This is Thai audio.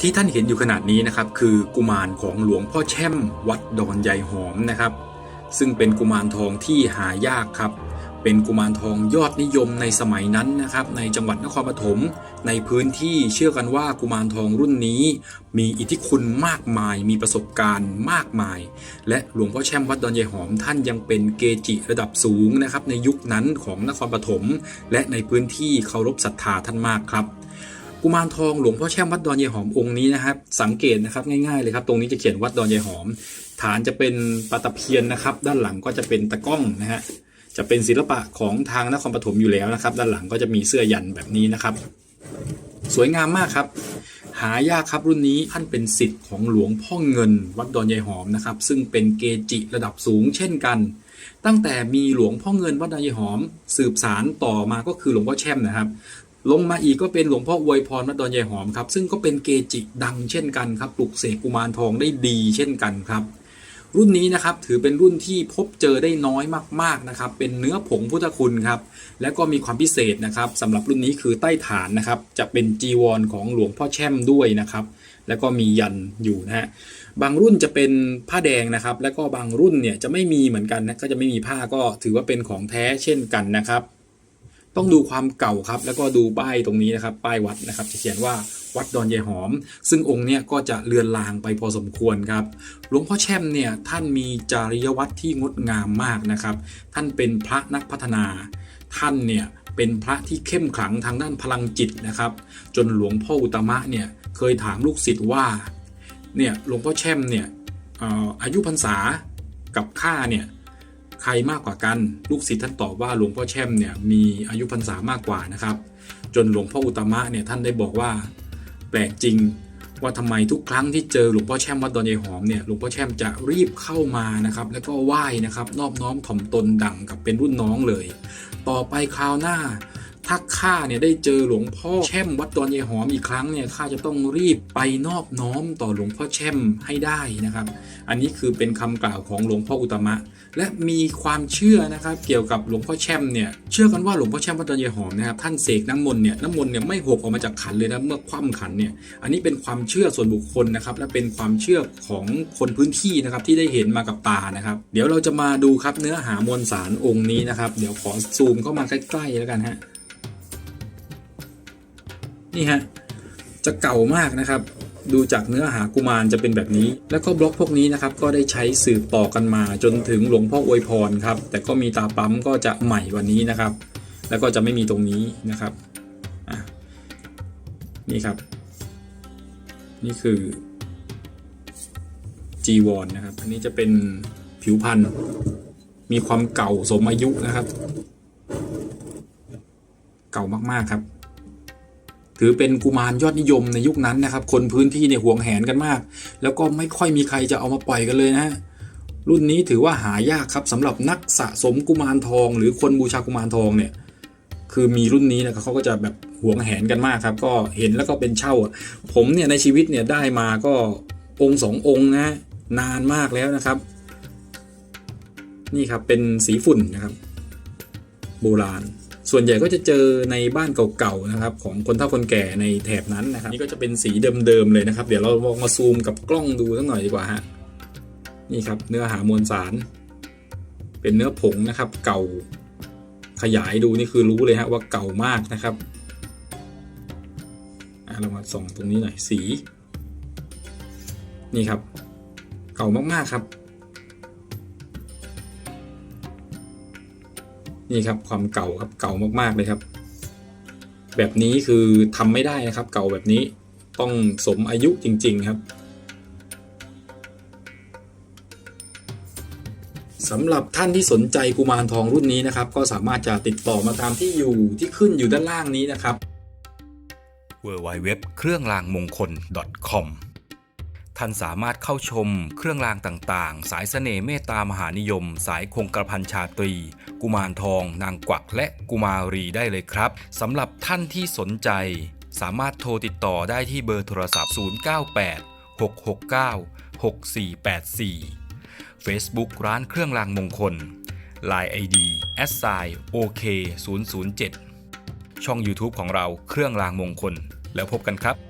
ที่ท่านเห็นอยู่ขนาดนี้นะครับคือกุมารของหลวงพ่อแช่มวัดดอนใหญ่หอมนะครับ ซึ่งเป็นกุมารทองที่หายากครับ เป็นกุมารทองยอดนิยมในสมัยนั้นนะครับ ในจังหวัดนครปฐมในพื้นที่เชื่อกันว่ากุมารทองรุ่นนี้ มีอิทธิคุณมากมายมีประสบการณ์มากมาย และหลวงพ่อแช่มวัดดอนใหญ่หอมท่านยังเป็นเกจิระดับสูงนะครับ ในยุคนั้นของนครปฐมและในพื้นที่เคารพศรัทธาท่านมากครับ กุมารทองหลวงพ่อแช่มวัดดอนยายหอมองค์นี้นะครับ สังเกตนะครับง่ายๆเลยครับ ตรงนี้จะเขียนวัดดอนยายหอม ฐานจะเป็นปลาตะเพียนนะครับ ด้านหลังก็จะเป็นตะก้องนะฮะจะเป็นศิลปะของทางนครปฐมอยู่แล้วนะครับ ด้านหลังก็จะมีเสื้อยันแบบนี้นะครับ สวยงามมากครับ หายากครับรุ่นนี้ท่านเป็นสิทธิ์ของหลวงพ่อเงิน วัดดอนยายหอมนะครับ ซึ่งเป็นเกจิระดับสูงเช่นกัน ตั้งแต่มีหลวงพ่อเงินวัดดอนยายหอม สืบสารต่อมาก็คือหลวงพ่อแช่มนะครับ ลงมาอีกก็เป็นหลวงพ่ออวยพรวัดดอนยายหอมครับ ซึ่งก็เป็นเกจิดังเช่นกันครับปลุกเสกกุมารทองได้ดีเช่นกันครับ รุ่นนี้นะครับถือเป็นรุ่นที่พบเจอได้น้อยมากๆนะครับ เป็นเนื้อผงพุทธคุณครับ และก็มีความพิเศษนะครับสำหรับรุ่นนี้คือใต้ฐานนะครับ จะเป็นจีวรของหลวงพ่อแช่มด้วยนะครับ แล้วก็มียันอยู่นะฮะบางรุ่นจะเป็นผ้าแดงนะครับ แล้วก็บางรุ่นเนี่ยจะไม่มีเหมือนกันนะก็จะไม่มีผ้าก็ถือว่าเป็นของแท้เช่นกันนะครับ ต้องดูความเก่าครับ แล้วก็ดูป้ายตรงนี้นะครับ ป้ายวัดนะครับ จะเขียนว่าวัดดอนยายหอม ซึ่งองค์เนี้ยก็จะเลือนลางไปพอสมควรครับ หลวงพ่อแช่มเนี่ยท่านมีจาริยวัตรที่งดงามมากนะครับ ท่านเป็นพระนักพัฒนา ท่านเนี่ยเป็นพระที่เข้มขลังทางด้านพลังจิตนะครับ จนหลวงพ่ออุตมะเนี่ยเคยถามลูกศิษย์ว่า เนี่ยหลวงพ่อแช่มเนี่ยอออายุพรรษากับข้าเนี่ย ใครมากกว่ากัน ลูกศิษย์ท่านตอบว่าหลวงพ่อแช่มเนี่ยมีอายุพรรษามากกว่านะครับ จนหลวงพ่ออุตมะเนี่ยท่านได้บอกว่า แปลกจริงว่าทำไมทุกครั้งที่เจอหลวงพ่อแช่มวัดดอนยายหอมเนี่ยหลวงพ่อแช่มจะรีบเข้ามานะครับ แล้วก็ไหว้นะครับ นอบน้อมถ่อมตนดังกับเป็นรุ่นน้องเลย ต่อไปคราวหน้า ถ้าข้าเนี่ยได้เจอหลวงพ่อแช่มวัดดอนยายหอมอีกครั้งเนี่ยข้าจะต้องรีบไปนอบน้อมต่อหลวงพ่อแช่มให้ได้นะครับ อันนี้คือเป็นคำกล่าวของหลวงพ่ออุตมะ และมีความเชื่อนะครับ เกี่ยวกับหลวงพ่อแช่มเนี่ยเชื่อกันว่าหลวงพ่อแช่มวัดดอนยายหอมนะครับท่านเสกน้ำมนต์เนี่ยน้ำมนต์เนี่ยไม่หกออกมาจากขันเลยนะเมื่อคว่ำขันเนี่ยอันนี้เป็นความเชื่อส่วนบุคคลนะครับและเป็นความเชื่อของคนพื้นที่นะครับที่ได้เห็นมากับตานะครับ เดี๋ยวเราจะมาดูครับเนื้อหามวลสารองค์นี้นะครับ เดี๋ยวขอซูมเข้ามาใกล้ๆแล้วกันฮะ นี่ฮะจะเก่ามากนะครับ ดูจากเนื้อหากุมารจะเป็นแบบนี้ แล้วก็บล็อกพวกนี้นะครับก็ได้ใช้สืบต่อกันมาจนถึงหลวงพ่ออวยพรครับแต่ก็มีตาปั๊มก็จะใหม่วันนี้นะครับ แล้วก็จะไม่มีตรงนี้นะครับนี่ครับ นี่คือจีวรนนะครับ อันนี้จะเป็นผิวพันธุ์มีความเก่าสมอายุนะครับ เก่ามากๆครับ ถือเป็นกุมารยอดนิยมในยุคนั้นนะครับ คนพื้นที่เนี่ยห่วงแหนกันมาก แล้วก็ไม่ค่อยมีใครจะเอามาปล่อยกันเลยนะฮะรุ่นนี้ถือว่าหายากครับสำหรับนักสะสมกุมารทอง หรือคนบูชากุมารทองเนี่ยคือมีรุ่นนี้นะครับเขาก็จะแบบหวงแหนกันมากครับ ก็เห็นแล้วก็เป็นเช่า ผมเนี่ยในชีวิตเนี่ยได้มาก็องค์สององค์นะนานมากแล้วนะครับ นี่ครับเป็นสีฝุ่นนะครับ โบราณ ส่วนใหญ่ก็จะเจอในบ้านเก่าๆนะครับของคนเฒ่าคนแก่ในแถบนั้นนะครับนี่ก็จะเป็นสีเดิมๆเลยนะครับ เดี๋ยวเราลองมาซูมกับกล้องดูสักหน่อยดีกว่าฮะนี่ครับเนื้อหามวลสาร เป็นเนื้อผงนะครับเก่าขยายดูนี่คือรู้เลยฮะว่าเก่ามากนะครับอะเรามาส่องตรงนี้หน่อยสี นี่ครับ เก่ามากๆครับ นี่ครับความเก่าครับเก่ามากๆเลยครับ แบบนี้คือทำไม่ได้นะครับ เก่าแบบนี้ต้องสมอายุจริง ๆครับสำหรับท่านที่สนใจกุมารทองรุ่นนี้นะครับ ก็สามารถจะติดต่อมาตามที่อยู่ที่ขึ้นอยู่ด้านล่างนี้นะครับ w w w เครื่องรางมงคล .com ท่านสามารถเข้าชมเครื่องรางต่างๆ สายเสน่ห์เมตตามหานิยม สายคงกระพันชาตรี กุมารทอง นางกวักและกุมารีได้เลยครับสำหรับท่านที่สนใจ สามารถโทรติดต่อได้ที่เบอร์โทรศัพท์ 098 669 6484 Facebook ร้านเครื่องรางมงคล Line ID s i OK 007ช่อง YouTube ของเราเครื่องรางมงคล แล้วพบกันครับ